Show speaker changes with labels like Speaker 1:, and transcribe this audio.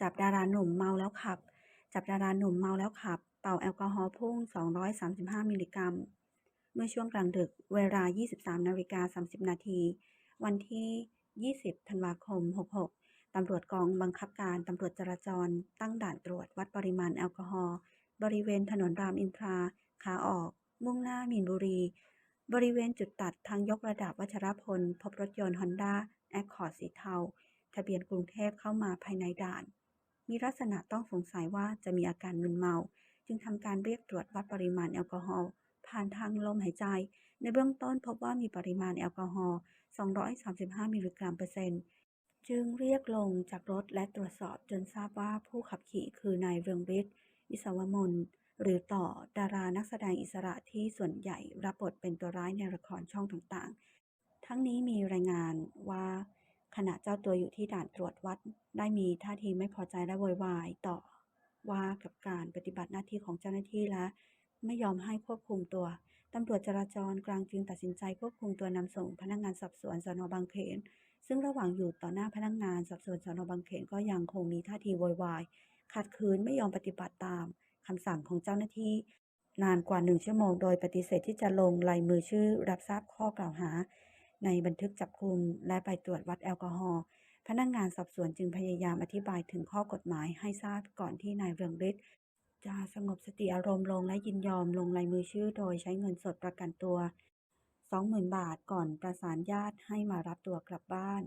Speaker 1: จับดาราหนุ่มเมาแล้วขับ จับดาราหนุ่มเมาแล้วขับ เป่าแอลกอฮอล์พุ่ง 235 มิลลิกรัม เมื่อช่วงกลางดึกเวลา 23 นาฬิกา 30 นาที วันที่ 20 ธันวาคม 66 ตำรวจกองบังคับการตำรวจจราจร ตั้งด่านตรวจวัดปริมาณแอลกอฮอล์บริเวณถนนรามอินทราขาออก มุ่งหน้ามีนบุรี บริเวณจุดตัดทางยกระดับวัชรพล พบรถยนต์ฮอนด้าแอคคอร์ดสีเทา ทะเบียนกรุงเทพเข้ามาภายในด่าน มีลักษณะต้องสงสัยว่าจะมีอาการมึนเมา จึงทำการเรียกตรวจวัดปริมาณแอลกอฮอล์ผ่านทางลมหายใจ ในเบื้องต้นพบว่ามีปริมาณแอลกอฮอล์ 235 มิลลิกรัมเปอร์เซ็นต์จึงเรียกลงจากรถและตรวจสอบจนทราบว่าผู้ขับขี่คือนายเรืองฤทธิ์วิศวมน หรือต่อดารานักแสดงอิสระที่ส่วนใหญ่รับบทเป็นตัวร้ายในละครช่องต่างๆ ทั้งนี้มีรายงาน ขณะเจ้าตัวอยู่ที่ด่านตรวจวัด ได้มีท่าทีไม่พอใจและโวยวายต่อว่ากับการปฏิบัติหน้าที่ของเจ้าหน้าที่และ ไม่ยอมให้ควบคุมตัว ตำรวจจราจรกลางจึงตัดสินใจควบคุมตัวนำส่งพนักงานสอบสวนสนบางเขน ซึ่งระหว่างอยู่ต่อหน้าพนักงานสอบสวนสนบางเขนก็ยังคงมีท่าทีโวยวายขัดขืนไม่ยอมปฏิบัติตามคำสั่งของเจ้าหน้าที่ นานกว่าหนึ่งชั่วโมงโดยปฏิเสธที่จะลงลายมือชื่อรับทราบข้อกล่าวหา ในบันทึกจับกลุมและไปตรวจวัดแอลกอฮอล์พนักงานสอบสวนจึงพยายามอธิบายถึงข้อกฎหมายให้ทราบก่อนที่นายเรืองฤทธิ์จะสงบสติอารมณ์ลงและยินยอมลงลายมือชื่อโดยใช้เงินสดประกันตัว 20,000 บาทก่อนประสานญาติให้มารับตัวกลับบ้าน